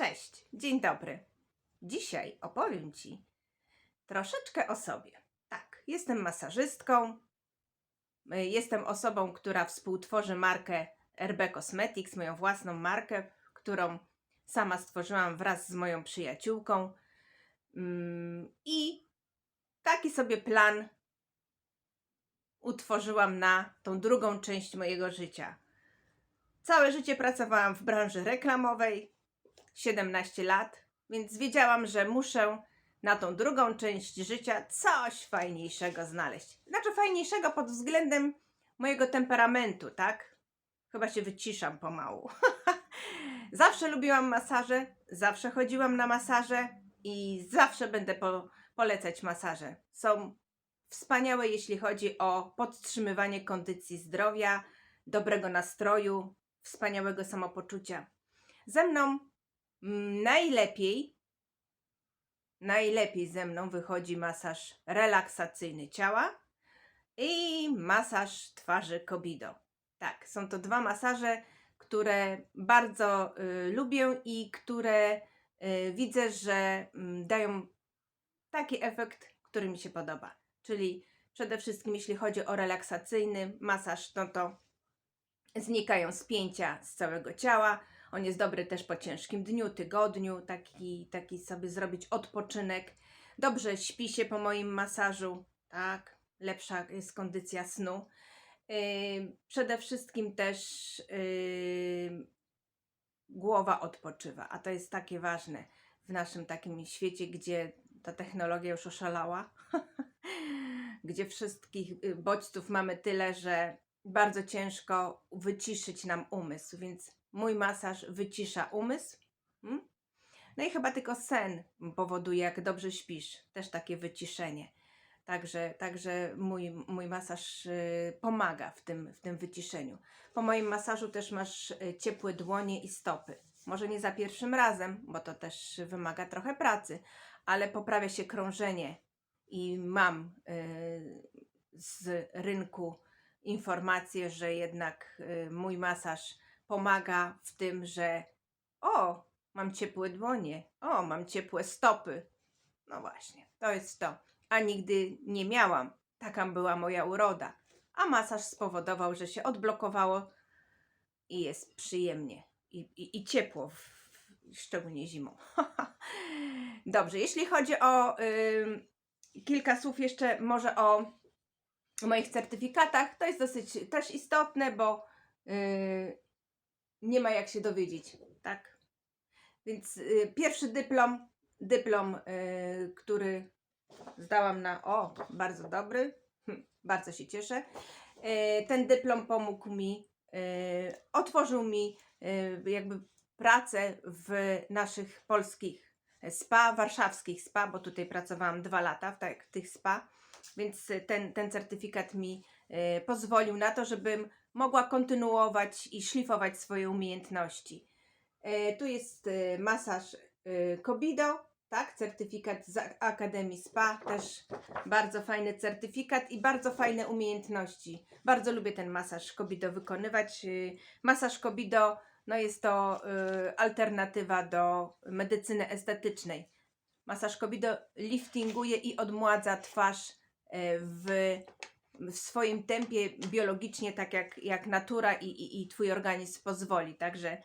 Cześć, dzień dobry. Dzisiaj opowiem Ci troszeczkę o sobie. Tak, jestem masażystką. Jestem osobą, która współtworzy markę RB Cosmetics, moją własną markę, którą sama stworzyłam wraz z moją przyjaciółką. Mm, I taki sobie plan utworzyłam na tą drugą część mojego życia. Całe życie pracowałam w branży reklamowej, 17 lat, więc wiedziałam, że muszę na tą drugą część życia coś fajniejszego znaleźć. Znaczy fajniejszego pod względem mojego temperamentu, tak? Chyba się wyciszam pomału. zawsze lubiłam masaże, zawsze chodziłam na masaże i zawsze będę po, polecać masaże. Są wspaniałe, jeśli chodzi o podtrzymywanie kondycji zdrowia, dobrego nastroju, wspaniałego samopoczucia. Ze mną najlepiej, najlepiej ze mną wychodzi masaż relaksacyjny ciała i masaż twarzy Kobido. Tak, są to dwa masaże, które bardzo y, lubię i które y, widzę, że mm, dają taki efekt, który mi się podoba. Czyli przede wszystkim, jeśli chodzi o relaksacyjny masaż, no to znikają spięcia z całego ciała. On jest dobry też po ciężkim dniu, tygodniu, taki, taki sobie zrobić odpoczynek. Dobrze śpi się po moim masażu, tak, lepsza jest kondycja snu. Yy, przede wszystkim też yy, głowa odpoczywa, a to jest takie ważne w naszym takim świecie, gdzie ta technologia już oszalała, gdzie wszystkich y, bodźców mamy tyle, że bardzo ciężko wyciszyć nam umysł, więc mój masaż wycisza umysł. Mm? No i chyba tylko sen powoduje, jak dobrze śpisz, też takie wyciszenie. Także, także mój, mój masaż y, pomaga w tym, w tym wyciszeniu. Po moim masażu też masz y, ciepłe dłonie i stopy. Może nie za pierwszym razem, bo to też wymaga trochę pracy, ale poprawia się krążenie i mam y, z rynku informację, że jednak mój masaż pomaga w tym, że o, mam ciepłe dłonie, o, mam ciepłe stopy. No właśnie, to jest to. A nigdy nie miałam. Taka była moja uroda. A masaż spowodował, że się odblokowało i jest przyjemnie i, i, i ciepło, w, w, szczególnie zimą. Dobrze, jeśli chodzi o ym, kilka słów jeszcze może o moich certyfikatach, to jest dosyć też istotne, bo yy, nie ma jak się dowiedzieć, tak? Więc yy, pierwszy dyplom, dyplom, yy, który zdałam na, o, bardzo dobry, hm, bardzo się cieszę. Yy, ten dyplom pomógł mi, yy, otworzył mi yy, jakby pracę w naszych polskich spa, warszawskich spa, bo tutaj pracowałam dwa lata w, tak, w tych spa, więc y, ten, ten certyfikat mi y, pozwolił na to, żebym mogła kontynuować i szlifować swoje umiejętności. Y, tu jest y, masaż y, Kobido, tak, certyfikat z Akademii Spa, też bardzo fajny certyfikat i bardzo fajne umiejętności. Bardzo lubię ten masaż Kobido wykonywać. Y, Masaż Kobido no jest to y, alternatywa do medycyny estetycznej. Masaż Kobido liftinguje i odmładza twarz y, w, w swoim tempie biologicznie, tak jak, jak natura i, i, i Twój organizm pozwoli. Także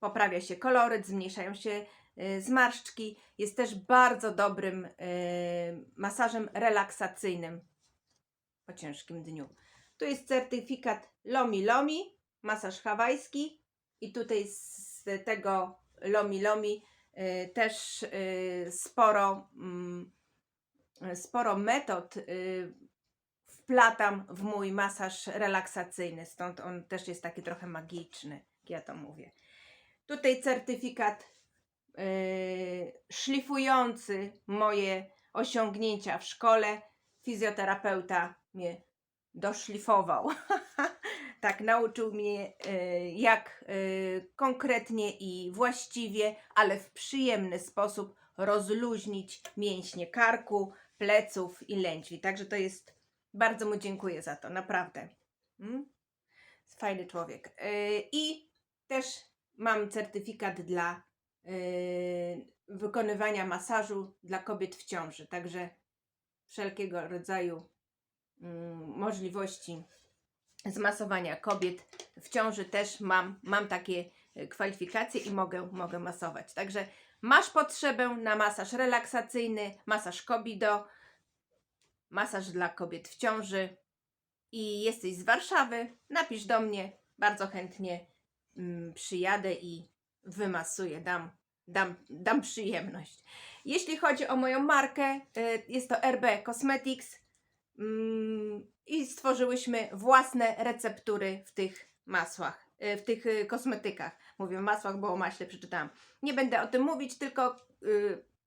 poprawia się koloryt, zmniejszają się y, zmarszczki. Jest też bardzo dobrym y, masażem relaksacyjnym po ciężkim dniu. Tu jest certyfikat Lomi Lomi, masaż hawajski i tutaj z tego Lomi Lomi y, też sporo, mm, sporo metod wplatam w mój masaż relaksacyjny, stąd on też jest taki trochę magiczny, jak ja to mówię. Tutaj certyfikat y, szlifujący moje osiągnięcia w szkole. Fizjoterapeuta mnie doszlifował. tak, nauczył mnie y, jak y, konkretnie i właściwie, ale w przyjemny sposób rozluźnić mięśnie karku, pleców i lędźwi. Także to jest, bardzo mu dziękuję za to, naprawdę. Mm? Fajny człowiek. Y, I też mam certyfikat dla yy, wykonywania masażu dla kobiet w ciąży. Także wszelkiego rodzaju mm, możliwości zmasowania kobiet w ciąży też mam, mam takie y, kwalifikacje i mogę, mogę masować. Także masz potrzebę na masaż relaksacyjny, masaż kobido, masaż dla kobiet w ciąży i jesteś z Warszawy, napisz do mnie, bardzo chętnie mm, przyjadę i wymasuję, dam, dam, dam przyjemność. Jeśli chodzi o moją markę, y, jest to RB Cosmetics mm, i stworzyłyśmy własne receptury w tych masłach, y, w tych y, kosmetykach. Mówię masłach, bo o maśle przeczytałam. Nie będę o tym mówić, tylko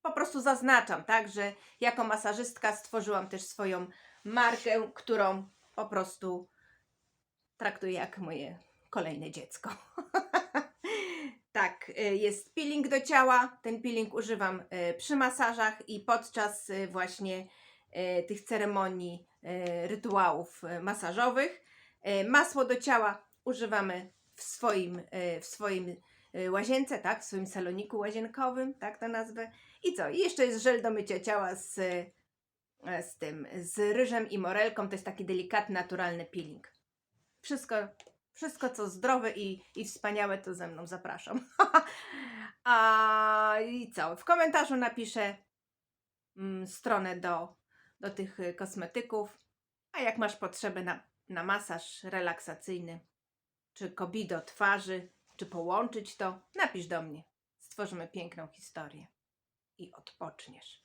po prostu zaznaczam, tak, że jako masażystka stworzyłam też swoją markę, którą po prostu traktuję jak moje kolejne dziecko. tak, y, jest peeling do ciała. Ten peeling używam y, przy masażach i podczas y, właśnie tych ceremonii, rytuałów masażowych. Masło do ciała używamy w swoim, w swoim łazience, tak, w swoim saloniku łazienkowym, tak to nazwę. I co? I jeszcze jest żel do mycia ciała z, y, z tym, z ryżem i morelką. To jest taki delikatny, naturalny peeling. Wszystko, wszystko co zdrowe i, i wspaniałe, to ze mną zapraszam. A i co? W komentarzu napiszę mm, stronę do, do tych y, kosmetyków. A jak masz potrzebę na, na masaż relaksacyjny, czy kobido twarzy, czy połączyć to, napisz do mnie. Stworzymy piękną historię i odpoczniesz.